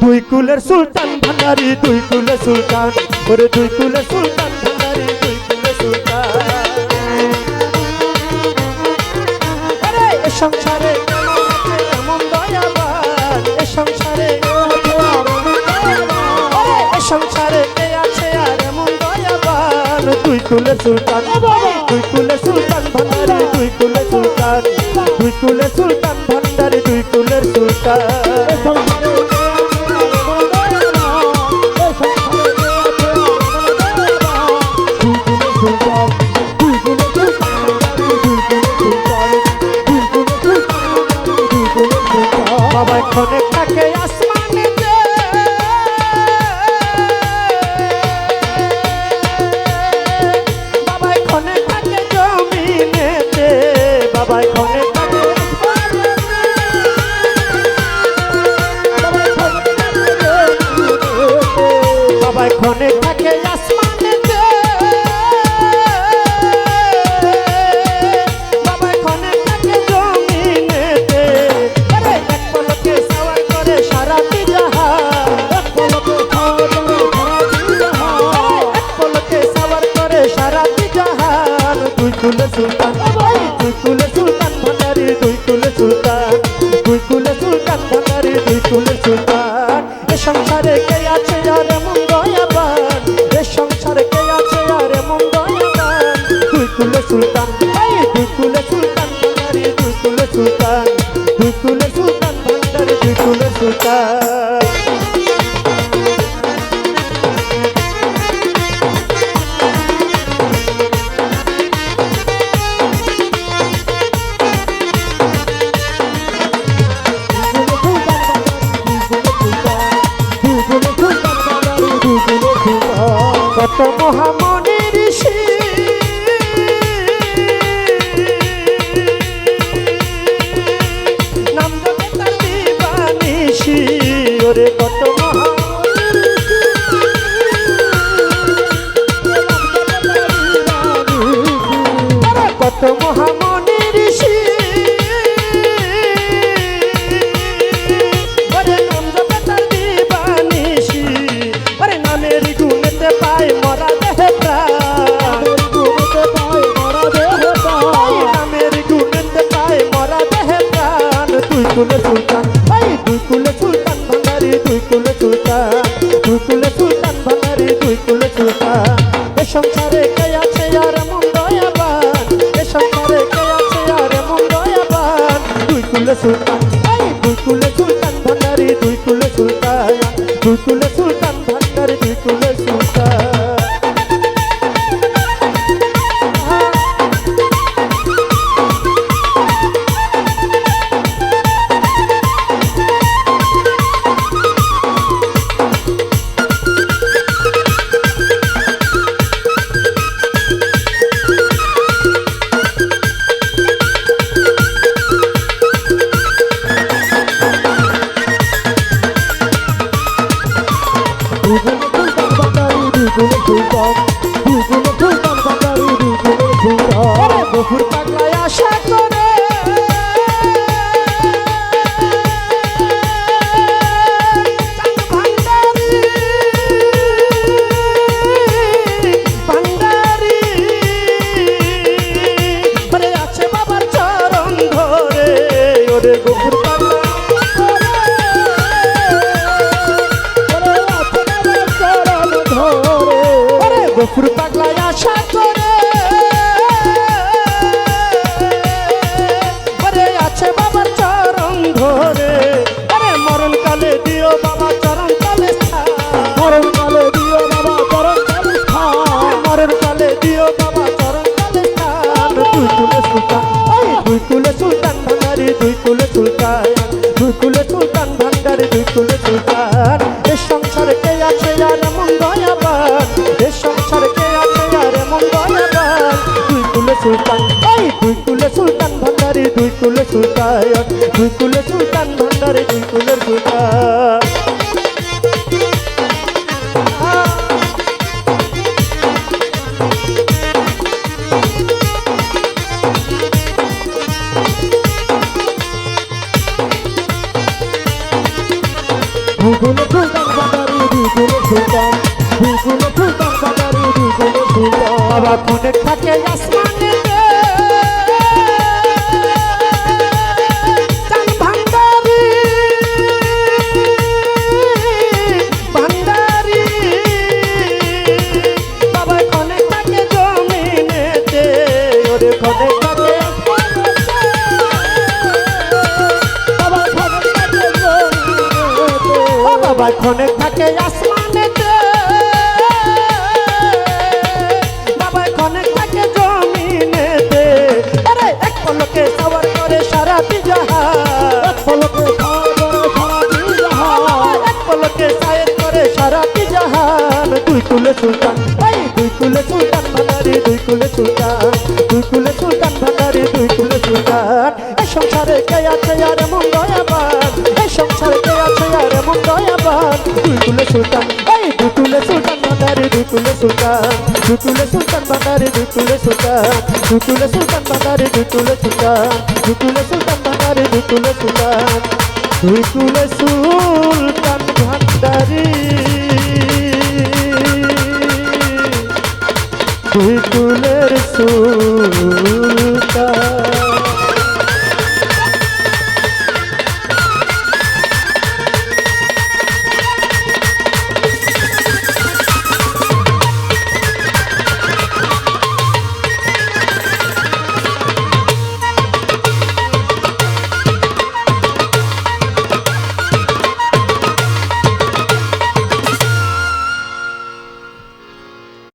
দুই কুলের সুলতান ভান্ডারি, দুই কুলের সুলতান। ওরে দুই কুলের সুলতান ভান্ডারি, দুই কুলের সুলতান। আরে সংসারে এমন দয়াবান, এ সংসারে সংসারে কে আছে আর এমন দয়াবান? দুই কুলের সুলতান, দুই কুলের সুলতান ভান্ডারি, দুই কুলের সুলতান। দুই কুলের সুলতান ভান্ডারি, দুই কুলের সুলতান। বাবা সুলতান দুই কুলে সুলতান ভান্ডারি দুই কুলে সুলতান দুই কুলে সুলতান ভান্ডারি দুই কুলে সুলতান এ সংসারে কে আছে আর এমন দয়াবান এ সংসারে কে আছে আর এমন দয়াবান দুই কুলে সুলতান দুই কুলে সুলতান ভান্ডারি দুই কুলে সুলতান দুই কুলে সুলতান ভান্ডারি দুই কুলে সুলতান কত মহামনি ঋষি নাম জপে তার দিবানিশি ওরে কত কত মহামনি গুণেতে পায় মরা দেহে প্রাণ নামের গুণেতে পায় মরা দেহে প্রাণ তুই কুলে সুলতান এই তুই কুলে সুলতান ভান্ডারি তুই কুলে সুলতান তুই কুলে সুলতান ভান্ডারি তুই কুলে সুলতান। এ সংসারে কে আছে আর এমন দয়াবান? এ সংসারে কে আছে আর এমন দয়াবান? তুই কুলে সুলতান এই তুই কুলে সুলতান ভান্ডারি তুই কুলে সুলতান তুই কুলে ওরে বকুর পাগলায় আশা করে গফুর পাগলায় আশা করে তুই কুলে সুলতান ভান্ডারে তুই কুলের সুলতান ভূগুলো ফুলতাম বাবারি ভূগুলো ফুলতাম ভূগুলো ফুলতাম থাকে আসমান কুলে সুলতান। দুই কুলে সুলতান ভান্ডারি দুই কুলে সুলতান। দুই কুলে সুলতান ভান্ডারি দুই কুলে সুলতান। এই সংসারে কে আছে আর এমন দয়াবান? এই সংসারে কে আছে আর এমন দয়াবান? দুই কুলে সুলতান, এই দুই কুলে সুলতান ভান্ডারি দুই কুলে সুলতান। দুই কুলে সুলতান ভান্ডারি দুই কুলে সুলতান। দুই কুলে সুলতান ভান্ডারি দুই কুলে সুলতান। দুই কুলে সুলতান ভান্ডারি দুই কুলে সুলতান। দুই কুলে সুলতান ভান্ডারি। দুই কুলের